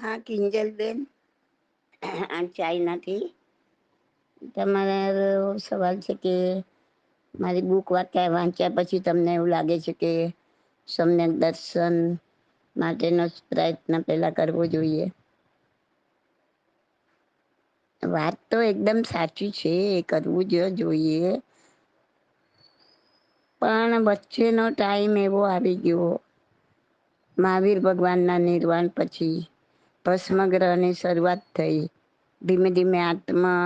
હા કિંજલબેન આ ચાઇનાથી તમારે સવાલ છે કે મારી બુક વાંચ્યા વાંચ્યા પછી તમને એવું લાગે છે કે સમ્યક દર્શન માટેનો પ્રયત્ન પહેલાં કરવો જોઈએ? વાત તો એકદમ સાચી છે એ કરવું જ જોઈએ. પણ વચ્ચેનો ટાઈમ એવો આવી ગયો. મહાવીર ભગવાનના નિર્વાણ પછી ભસ્મગ્રહની શરૂઆત થઈ. ધીમે ધીમે આત્મા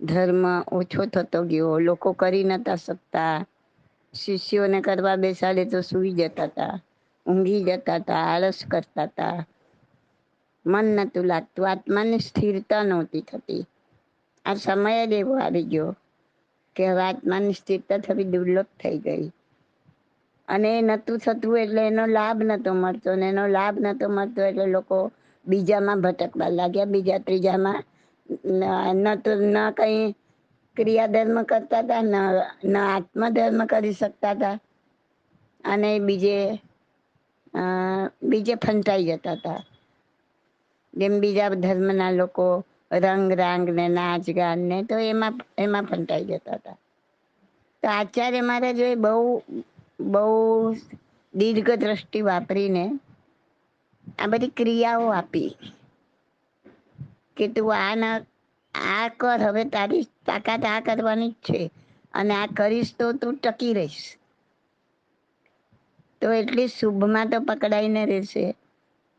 ધર્મ ઓછો થતો ગયો. લોકો કરી નતા શકતા. શિષ્યોને કરવા બેસાડે તો સૂઈ જતા હતા ઊંઘી જતા હતા આળસ કરતા હતા મન નતું લાગતું. આત્માની સ્થિરતા નહોતી થતી. આ સમય જ એવો આવી ગયો કે હવે આત્માની સ્થિરતા થવી દુર્લભ થઈ ગઈ. અને એ નતું થતું એટલે એનો લાભ નતો મળતો. એનો લાભ નતો મળતો એટલે લોકો બીજામાં ભટકવા લાગ્યા, બીજા ત્રીજામાં. ન તો ન કઈ ક્રિયાધર્મ કરતા હતા, ન આત્મધર્મ કરી શકતા હતા. અને બીજે બીજે ફંટાઈ જતા હતા. જેમ બીજા ધર્મના લોકો રંગ, રાંગ ને નાચ, ગાન ને તો એમાં એમાં ફંટાઈ જતા હતા. તો આચાર્ય મારે જો બહુ બહુ દીર્ઘ દ્રષ્ટિ વાપરીને આ બધી ક્રિયાઓ આપી કે તું આ ના આ કર, હવે તારી તાકાત આ કરવાની છે અને આ કરીશ તો તું ટકી રહીશ. તો એટલી શુભમાં તો પકડાઈને રહેશે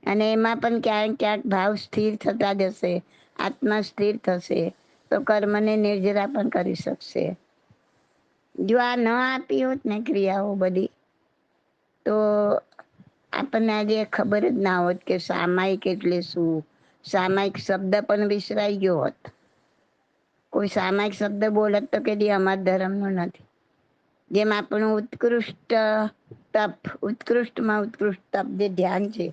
અને એમાં પણ ક્યાંક ક્યાંક ભાવ સ્થિર થતા જશે, આત્મા સ્થિર થશે, તો કર્મને નિર્જરા પણ કરી શકશે. જો આ ન આપી હોત ને ક્રિયાઓ બધી, તો આપણને આજે ખબર જ ના હોત કે સામાયિક એટલે શું? સામાયિક શબ્દ પણ વિસરાઈ ગયો હોત. કોઈ સામાયિક શબ્દ બોલત તો કે અમારા ધર્મનો નથી. જેમ આપણું ઉત્કૃષ્ટ તપ, ઉત્કૃષ્ટમાં ઉત્કૃષ્ટ તપ જે ધ્યાન છે,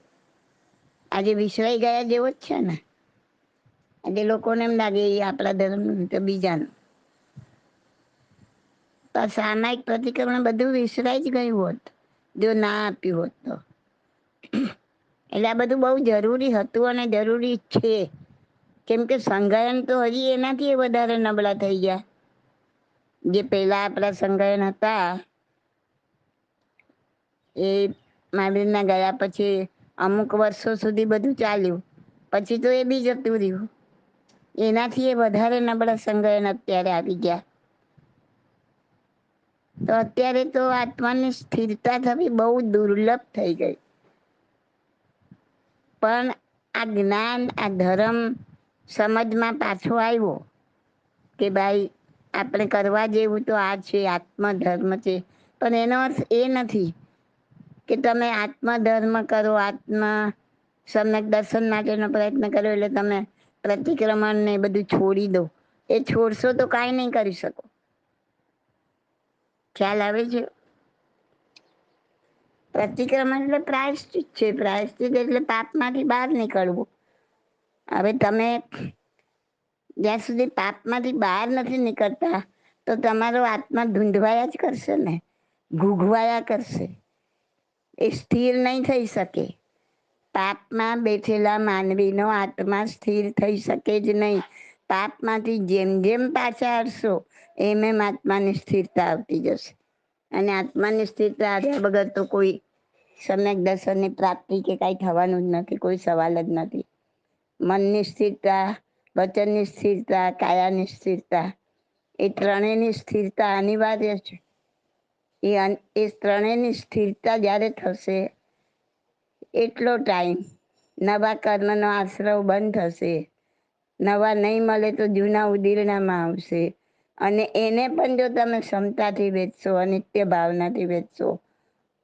આજે વિસરાઈ ગયા જેવો જ છે ને? આજે લોકોને એમ લાગે એ આપણા ધર્મનું તો બીજાનું. તો સામાયિક પ્રતિક્રમણ બધું વિસરાઈ જ ગયું હોત, જો ના આપ્યું હોત તો. એટલે આ બધું બહુ જરૂરી હતું અને જરૂરી છે. કેમ કે સંગાયન તો હજી એનાથી વધારે નબળા થઈ ગયા. જે પેલા આપણા સંગાયન હતા, એ માંડવીના ગયા પછી અમુક વર્ષો સુધી બધું ચાલ્યું. પછી તો એ બી જતું રહ્યું. એનાથી એ વધારે નબળા સંગયન અત્યારે આવી ગયા. તો અત્યારે તો આત્માની સ્થિરતા થવી બહુ દુર્લભ થઈ ગઈ. પણ આ જ્ઞાન, આ ધર્મ સમજમાં પાછો આવ્યો કે ભાઈ, આપણે કરવા જેવું તો આ છે, આત્મધર્મ છે. પણ એનો અર્થ એ નથી કે તમે આત્મધર્મ કરો, આત્મ સમ્યક દર્શન માટેનો પ્રયત્ન કરો એટલે તમે પ્રતિક્રમણ ને બધું છોડી દો. એ છોડશો તો કાંઈ નહીં કરી શકો. ખ્યાલ આવે છે? પ્રતિક્રમણ એટલે પ્રાયશ્ચિત છે. પ્રાયશ્ચિત એટલે પાપમાંથી બહાર નીકળવું. હવે તમે જ્યાં સુધી પાપમાંથી બહાર નથી નીકળતા, તો તમારો આત્મા ધૂંધવાયા જ કરશે ને, ઘૂઘવાયા કરશે. એ સ્થિર નહીં થઈ શકે. પાપમાં બેઠેલા માનવીનો આત્મા સ્થિર થઈ શકે જ નહીં. પાપમાંથી જેમ જેમ પાછા હરશો એમ એમ આત્માની સ્થિરતા આવતી જશે. અને આત્માની સ્થિરતા આવ્યા વગર તો કોઈ સમ્યક દર્શનની પ્રાપ્તિ કે કઈ થવાનું જ નથી, કોઈ સવાલ જ નથી. મનની સ્થિરતા વચનની સ્થિરતા કાયાની સ્થિરતા એ ત્રણેયની સ્થિરતા અનિવાર્ય છે. એ એ ત્રણેની સ્થિરતા જ્યારે થશે, એટલો ટાઈમ નવા કર્મ નો આશ્રવ બંધ થશે. નવા નહીં મળે તો જૂના ઉદીરણામાં આવશે. અને એને પણ જો તમે ક્ષમતાથી વેચશો, અનિત્ય ભાવનાથી વેચશો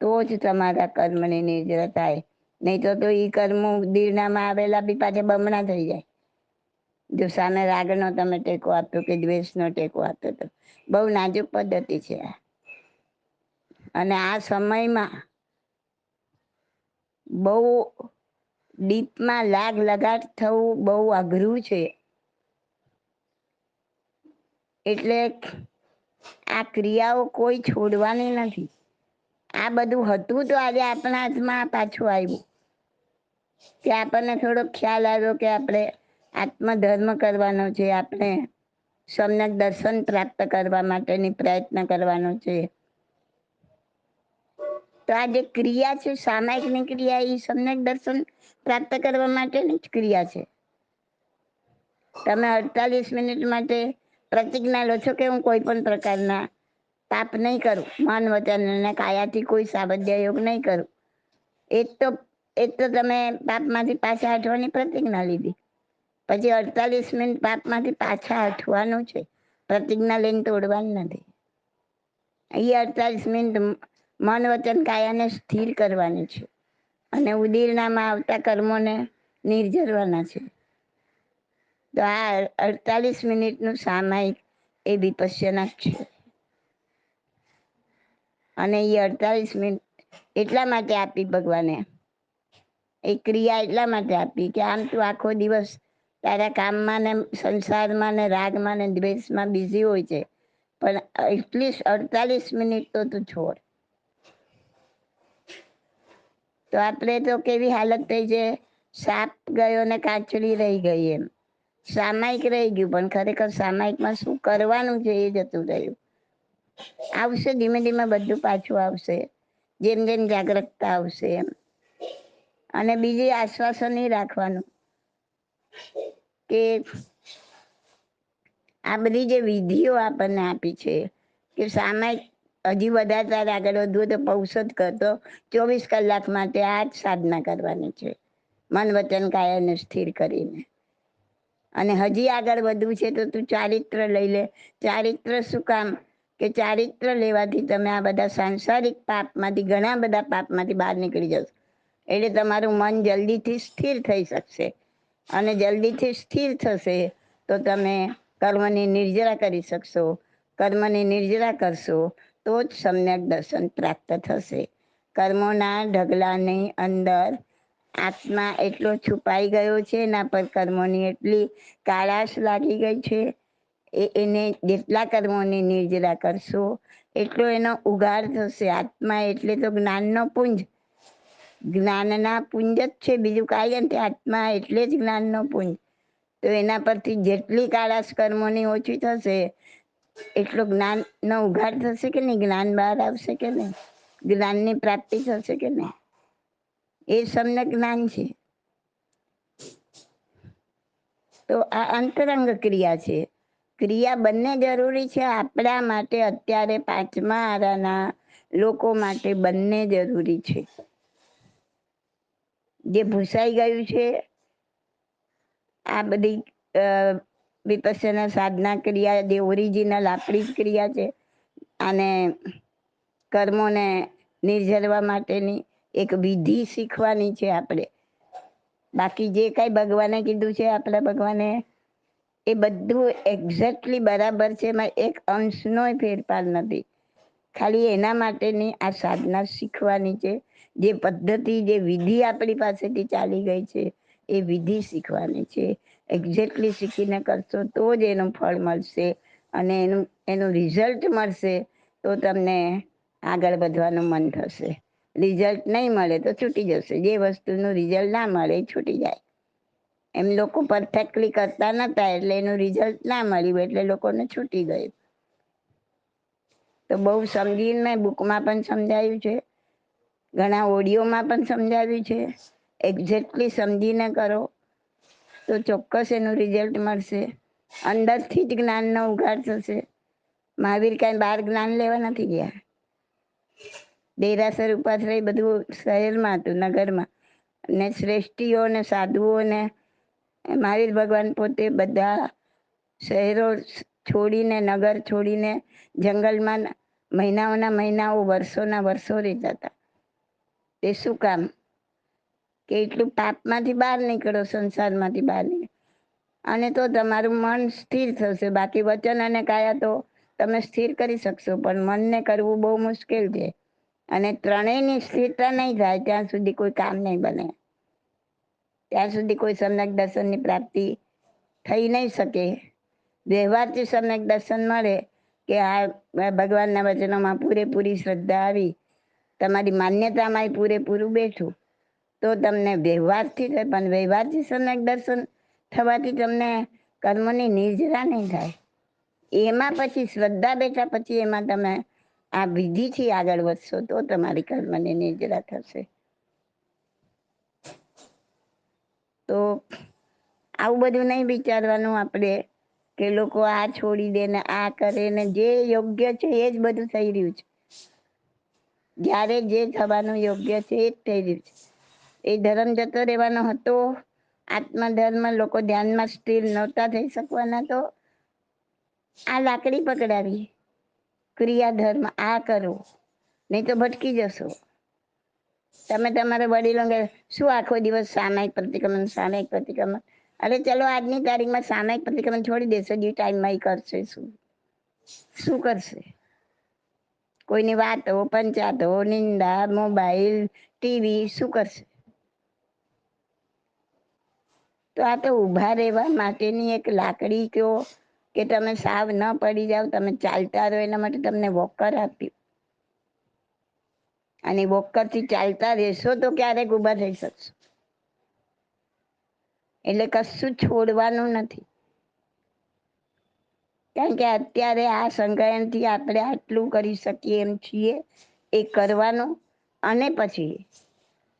તો જ તમારા કર્મની નિર્જરા થાય. નહીં તો તો એ કર્મો દીરણામાં આવેલા બી પાછા બમણા થઈ જાય. જો સામે રાગ નો તમે ટેકો આપ્યો કે દ્વેષનો ટેકો આપ્યો તો. બહુ નાજુક પદ્ધતિ છે અને આ સમયમાં બહુ ડીપમાં લાગ લગાટ થવું બહુ અઘરું છે. એટલે આ ક્રિયાઓ કોઈ છોડવાની નથી. આ બધું હતું તો આજે આપણા હાથમાં પાછું આવ્યું. કે આપણને થોડો ખ્યાલ આવ્યો કે આપણે આત્મધર્મ કરવાનો છે, આપણે સમ્યક દર્શન પ્રાપ્ત કરવા માટેની પ્રયત્ન કરવાનો છે. તો આ જે ક્રિયા છે, સામાયિકની ક્રિયા, એ સમ્યક દર્શન પ્રાપ્ત કરવા માટેની જ ક્રિયા છે. તમે અડતાલીસ મિનિટ માટે પ્રતિજ્ઞા લો છો કે હું કોઈ પણ પ્રકારના પાપ નહીં કરું. મન, વચન અને કાયાથી કોઈ સાબદ્ય યોગ નહીં કરું. એ તો એ તો તમે પાપમાંથી પાછા હટવાની પ્રતિજ્ઞા લીધી. પછી અડતાલીસ મિનિટ પાપમાંથી પાછા હટવાનું છે. પ્રતિજ્ઞા લઈને તોડવાનું નથી. એ અડતાલીસ મિનિટ મન, વચન, કાયાને સ્થિર કરવાની છે. અને ઉદીરનામાં આવતા કર્મોને નિર્જરવાના છે. તો આ અડતાલીસ મિનિટનું સામાયિક એ વિપસ્યના છે. અને એ અડતાલીસ મિનિટ એટલા માટે આપી ભગવાને. એ ક્રિયા એટલા માટે આપી કે આમ તું આખો દિવસ તારા કામમાં ને સંસારમાં ને રાગમાં ને દ્વેષમાં બિઝી હોય છે. પણ એટલીસ્ટ અડતાલીસ મિનિટ તો તું છોડ. તો આપણે તો કેવી હાલત થઈ છે? સાપ ગયો ને કાચડી રહી ગઈ એમ. સામાયિક રહી ગયું પણ ખરેખર સામાયિકમાં શું કરવાનું છે એ જતું રહ્યું. આવશે, ધીમે ધીમે બધું પાછું આવશે. જેમ જેમ જાગૃતતા આવશે એમ. અને બીજી આશ્વાસન રાખવાનું કે આ બધી જે વિધિઓ આપણને આપી છે કે સામાયિક હજી વધારતા આગળ વધવું તો પૌષદ કરતો ચોવીસ કલાક માટે આ જ સાધના કરવાની છે. મન વચન કાયાને સ્થિર કરીને. અને હજી આગળ વધવું છે તો તું ચારિત્ર લઈ લે. ચારિત્ર શું કામ? કે ચારિત્ર લેવાથી તમે આ બધા સાંસારિક પાપમાંથી, ઘણા બધા પાપમાંથી બહાર નીકળી જશો. એટલે તમારું મન જલ્દીથી સ્થિર થઈ શકશે. અને જલ્દીથી સ્થિર થશે તો તમે કર્મની નિર્જરા કરી શકશો. કર્મની નિર્જરા કરશો તો જ સમ્યક દર્શન પ્રાપ્ત થશે. કર્મોના ઢગલાની અંદર આત્મા એટલો છુપાઈ ગયો છે એના પર કર્મોની એટલી કાળાશ લાગી ગઈ છે એ એને જેટલા કર્મોની નિર્જરા કરશો, એટલો એનો ઉગાર થશે. આત્મા એટલે તો જ્ઞાનનો પુંજ. જ્ઞાનના પુંજ જ છે બીજું કાંઈ નથી. આત્મા એટલે જ જ્ઞાનનો પુંજ. તો એના પરથી જેટલી કાળાશ કર્મોની ઓછી થશે, એટલો જ્ઞાનનો ઉઘાડ થશે કે નહીં? જ્ઞાન બહાર આવશે કે નહીં? જ્ઞાનની પ્રાપ્તિ થશે કે નહીં? એ સમ્યક જ્ઞાન છે. તો આ અંતરંગ ક્રિયા છે. ક્રિયા બંને જરૂરી છે. આપણા માટે અત્યારે પાંચમા આરાના લોકો માટે બંને જરૂરી છે. જે ભૂસાઈ ગયું છે, આ બધી વિપસ્યના સાધના ક્રિયા, જે ઓરિજિનલ આપણી જ ક્રિયા છે, અને કર્મોને નિર્જરવા માટેની એક વિધિ શીખવાની છે આપણે. બાકી જે કાંઈ ભગવાને કીધું છે, આપણા ભગવાને એ બધું એક્ઝેક્ટલી બરાબર છે, એમાં એક અંશનો ફેરફાર નથી. ખાલી એના માટેની આ સાધના શીખવાની છે, જે પદ્ધતિ, જે વિધિ આપણી પાસેથી ચાલી ગઈ છે, એ વિધિ શીખવાની છે. એક્ઝેક્ટલી શીખીને કરશો તો જ એનું ફળ મળશે અને એનું એનું રિઝલ્ટ મળશે તો તમને આગળ વધવાનું મન થશે. રિઝલ્ટ નહીં મળે તો છૂટી જશે. જે વસ્તુનું રિઝલ્ટ ના મળે એ છૂટી જાય. એમ લોકો પરફેક્ટલી કરતા નતા એટલે એનું રિઝલ્ટ ના મળ્યું, એટલે લોકોને છૂટી ગયું. તો બહુ સમજીને બુકમાં પણ સમજાયું છે. ઘણા ઓડિયોમાં પણ સમજાવ્યું છે. એક્ઝેક્ટલી સમજીને કરો. તો ચોક્કસ એનું રિઝલ્ટ મળશે. અંદરથી જ જ્ઞાનનો ઉઘાડ થશે. મહાવીર કાંઈ બહાર જ્ઞાન લેવા નથી ગયા. દેરાસર ઉપાશ્રય બધું શહેરમાં હતું, નગરમાં. ને શ્રેષ્ઠીઓ ને સાધુઓ ને મહાવીર ભગવાન પોતે બધા શહેરો છોડીને, નગર છોડીને, જંગલમાં મહિનાઓના મહિનાઓ, વર્ષોના વર્ષો રહેતા હતા. તે શું કામ? કે એટલું પાપમાંથી બહાર નીકળો, સંસારમાંથી બહાર નીકળો. અને તો તમારું મન સ્થિર થશે. બાકી વચન અને કાયા તો તમે સ્થિર કરી શકશો, પણ મનને કરવું બહુ મુશ્કેલ છે. અને ત્રણેયની સ્થિરતા નહીં થાય, ત્યાં સુધી કોઈ કામ નહીં બને. ત્યાં સુધી કોઈ સમ્યક દર્શનની પ્રાપ્તિ થઈ નહીં શકે. વ્યવહારથી સમ્યક દર્શન મળે કે આ ભગવાનના વચનોમાં પૂરેપૂરી શ્રદ્ધા આવી, તમારી માન્યતામાં પૂરેપૂરું બેઠું, તો તમને વ્યવહારથી થાય, પણ વ્યવહારથી સમ્યક દર્શન થવાથી તમને કર્મની નિર્જરા નહીં થાય. એમાં પછી શ્રદ્ધા બેઠા પછી એમાં તમે આ વિધિથી આગળ વધશો તો તમારી કર્મની નિર્જરા થશે. તો આવું બધું નહીં વિચારવાનું આપણે કે લોકો આ છોડી દે ને આ કરે ને જે યોગ્ય છે એ જ બધું થઈ રહ્યું છે. જ્યારે જે થવાનું યોગ્ય છે એ જ થઈ રહ્યું છે. એ ધર્મ જતો રહેવાનો હતો, આત્મધર્મ લોકો ધ્યાનમાં સ્થિર નહોતા થઈ શકવાના તો આ લાકડી પકડાવી. ક્રિયા ધર્મ આ કરો, નહીં તો ભટકી જશો. તમે તમારા વડીલોને શું આખો દિવસ સામાયિક પ્રતિક્રમણ સામાયિક પ્રતિક્રમણ? અરે ચલો આજની તારીખમાં સામાયિક પ્રતિક્રમણ છોડી દેશે, જે ટાઈમમાં કરશે શું? શું કરશે? કોઈની વાતો, પંચાતો, નિંદા, મોબાઈલ ટીવી શું કરશે? તો આ તો ઊભા રહેવા માટેની એક લાકડી કયો કે તમે સાવ ન પડી જાઓ, તમે ચાલતા રહો એના માટે તમને વોકર આપ્યું. અને વોકરથી ચાલતા રહેશો તો ક્યારેક ઊભા થઈ શકશો. એટલે કશું છોડવાનું નથી. કારણ કે અત્યારે આ સંગ્રહણથી આપણે આટલું કરી શકીએ એમ છીએ, એ કરવાનું અને પછી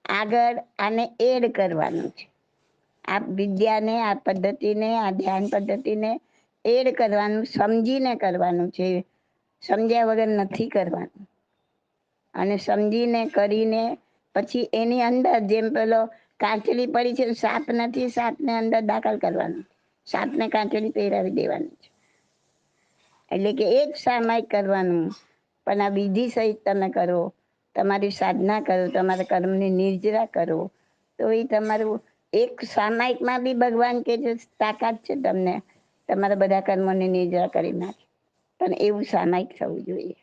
આગળ આને એડ કરવાનું છે. આ વિદ્યાને, આ પદ્ધતિને, આ ધ્યાન પદ્ધતિને એડ કરવાનું, સમજીને કરવાનું છે. સમજ્યા વગર નથી કરવાનું. અને સમજીને કરીને પછી એની અંદર જેમ પેલો કાંચલી પડી છે સાપ નથી, સાપને અંદર દાખલ કરવાનું. સાપને કાંચલી પહેરાવી દેવાની છે. એટલે કે એક સામાયિક કરવાનું. પણ આ વિધિ સહિત તમે કરો, તમારી સાધના કરો, તમારા કર્મની નિર્જરા કરો, તો એ તમારું એક સામાયિકમાં બી ભગવાન કે જે તાકાત છે તમને. તમારા બધા કર્મોની નિર્જરા કરી નાખે. પણ એવું સામાયિક થવું જોઈએ.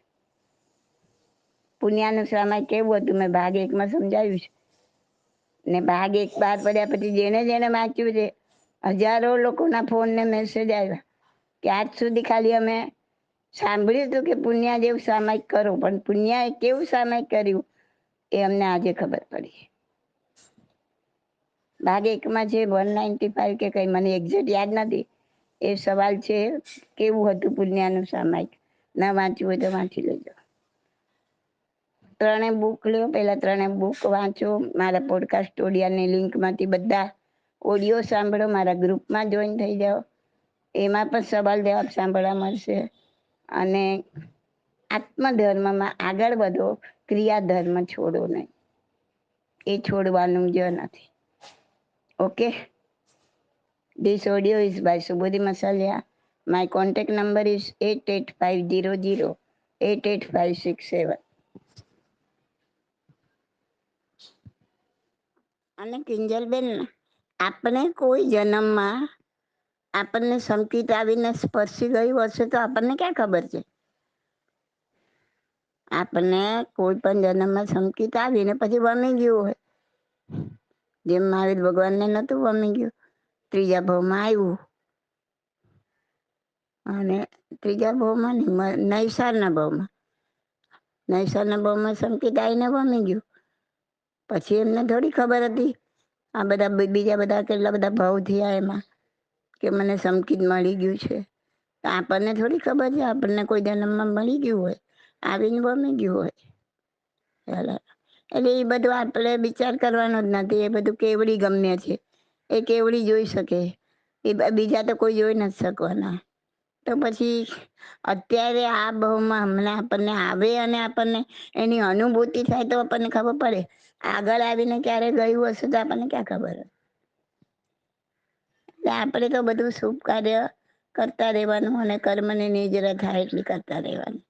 પુણ્યાનું સામાયિક કેવું હતું મેં ભાગ એકમાં સમજાવ્યું છે. ને ભાગ એક બાર પડ્યા પછી જેને જેને વાંચ્યું છે, હજારો લોકોના ફોન ને મેસેજ આવ્યા કે આજ સુધી ખાલી અમે સાંભળ્યું હતું કે પુણ્યા જેવું સામાયિક કરો, પણ પુણ્યાએ કેવું સામાયિક કર્યું એ અમને આજે ખબર પડી ભાગ એકમાં છે વન નાઇન્ટી ફાઈવ કે કંઈ, મને એક્ઝેક્ટ યાદ નથી. એ સવાલ છે, કેવું હતું પુણ્યાનું સામાયિક? ના વાંચ્યું હોય તો વાંચી લેજો. ત્રણે બુક લ્યો. પહેલા ત્રણે બુક વાંચો. મારા પોડકાસ્ટ ઓડિયાની લિંકમાંથી બધા ઓડિયો સાંભળો. મારા ગ્રુપમાં જોઈન થઈ જાઓ. એમાં પણ સવાલ જવાબ સાંભળવા મળશે. અને આત્મધર્મમાં આગળ વધો. ક્રિયાધર્મ છોડો નહીં. એ છોડવાનું જ નથી. Okay? This audio is by Subodhi Masaliya my contact number is eight eight five zero zero eight eight five six seven અને કિંજલબેન આપણે કોઈ જન્મમાં આપણને સંકિત આવીને સ્પર્શી ગયું હશે તો આપણને ક્યાં ખબર છે? આપણને કોઈ પણ જન્મમાં સંકિત આવીને પછી વમી ગયું હોય. જેમ મહાવીર ભગવાનને નહોતું વમી ગયું. ત્રીજા ભાવમાં આવ્યું. અને ત્રીજા ભાવમાં નૈસારના ભાવમાં. નૈસારના ભાવમાં સંકિત આવીને વમી ગયું. પછી એમને થોડી ખબર હતી. આ બધા બીજા બધા કેટલા બધા ભાવ થયા એમાં, કે મને સમકીત મળી ગયું છે. આપણને થોડી ખબર છે, આપણને કોઈ જન્મમાં મળી ગયું હોય, આવીને ગમી ગયું હોય. ચાલો એટલે એ બધું આપણે વિચાર કરવાનો જ નથી, એ બધું કેવડી ગમ્ય છે. એ કેવડી જોઈ શકે. એ બીજા તો કોઈ જોઈ નથી શકવાના. તો પછી અત્યારે આ બહુમાં હમણાં આપણને આવે અને આપણને એની અનુભૂતિ થાય તો આપણને ખબર પડે. આગળ આવીને ક્યારે ગયું હશે તો આપણને ક્યાં ખબર એટલે આપણે તો બધું શુભ કાર્ય કરતા રહેવાનું અને કર્મની નિજરા થાય એટલી કરતા રહેવાનું.